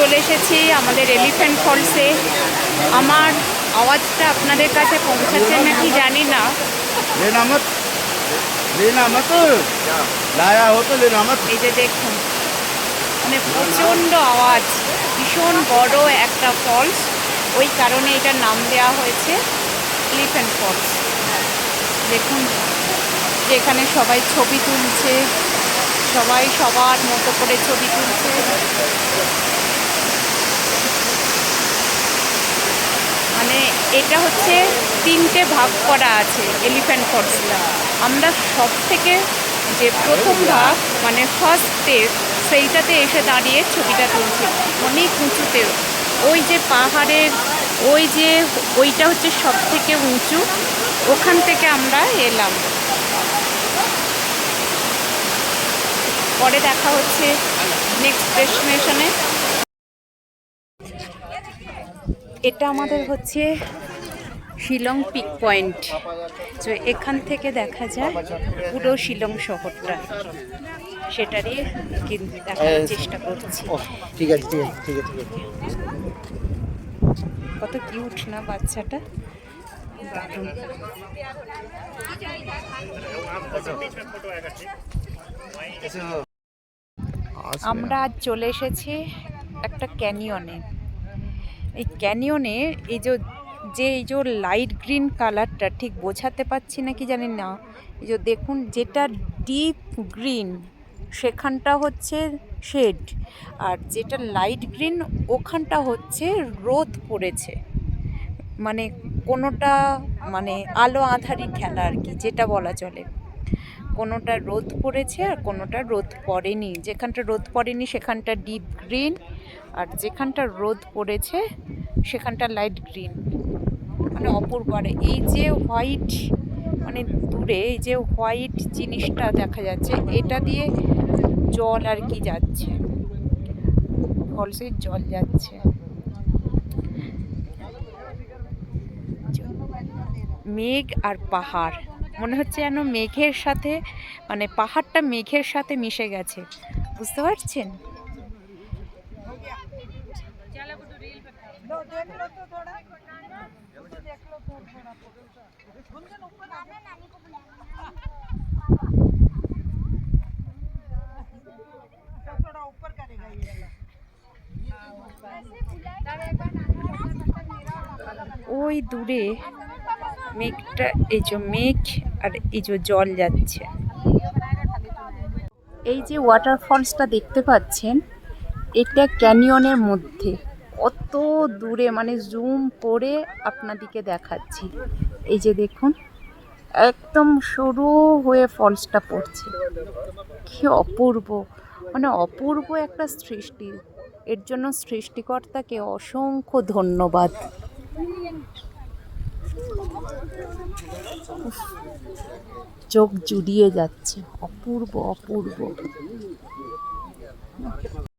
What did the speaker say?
চলে এসেছি আমাদের এলিফ্যান্ট ফলসে আমার আওয়াজটা আপনাদের কাছে পৌঁছাচ্ছে নাকি জানি না। এই যে দেখুন মানে প্রচণ্ড আওয়াজ ভীষণ বড় একটা ফলস ওই কারণে এটার নাম দেওয়া হয়েছে এলিফ্যান্ট ফলস দেখুন যেখানে সবাই ছবি তুলছে সবাই সবার মতো করে ছবি তুলছে। এটা হচ্ছে তিনটে ভাগ করা আছে এলিফ্যান্ট ফলসটা আমরা সব থেকে যে প্রথম ভাগ মানে ফার্স্ট স্টেপ সেইটাতে এসে দাঁড়িয়ে ছবিটা তুলছি। অনেক উঁচুতে। ওই যে পাহাড়ের, ওই যে, ওইটা হচ্ছে সব থেকে উঁচু। ওখান থেকে আমরা এলাম। পরে দেখা হচ্ছে নেক্সট ডেস্টিনেশনে এটা আমাদের হচ্ছে শিলং পিক পয়েন্ট তো এখান থেকে দেখা যায় পুরো শিলং শহরটা। সেটারই কিন্তু দেখার চেষ্টা করছি। ঠিক আছে ঠিক আছে ঠিক আছে কত কিউট না বাচ্চাটা? আমরা আজ চলে এসেছি একটা ক্যানিয়নে। এই ক্যানিয়নে এই যে যে এই যে লাইট গ্রিন কালারটা ঠিক বোঝাতে পারছি না কি জানি না। এই যে দেখুন, যেটা ডিপ গ্রিন, সেখানটা হচ্ছে শেড আর যেটা লাইট গ্রিন, ওখানটা হচ্ছে রোদ পড়েছে। মানে কোনোটা মানে আলো আধারি খেলা আর কি, যেটা বলা চলে। কোনোটা রোদ পড়েছে আর কোনোটা রোদ পড়েনি। যেখানটা রোদ পড়েনি, সেখানটা ডিপ গ্রিন আর যেখানটা রোদ পড়েছে, সেখানটা লাইট গ্রিন মানে অপূর্ব আর এই যে হোয়াইট মানে দূরে এই যে হোয়াইট জিনিসটা দেখা যাচ্ছে, এটা দিয়ে জল আর কি যাচ্ছে? ফলসের জল যাচ্ছে। মেঘ আর পাহাড়। মনে হচ্ছে যেন মেঘের সাথে মানে পাহাড়টা মেঘের সাথে মিশে গেছে। বুঝতে পারছেন? ওই দূরে মেঘটা, এই যে মেঘ আর এই যে জল যাচ্ছে। এই যে ওয়াটারফলসটা দেখতে পাচ্ছেন, এটা ক্যানিয়নের মধ্যে। অত দূরে মানে জুম করে আপনাদিকে দেখাচ্ছি। এই যে দেখুন, একদম সরু হয়ে ফলসটা পড়ছে। কি অপূর্ব মানে অপূর্ব একটা সৃষ্টি। এর জন্য সৃষ্টিকর্তাকে অসংখ্য ধন্যবাদ। চোখ জুড়িয়ে যাচ্ছে। অপূর্ব অপূর্ব।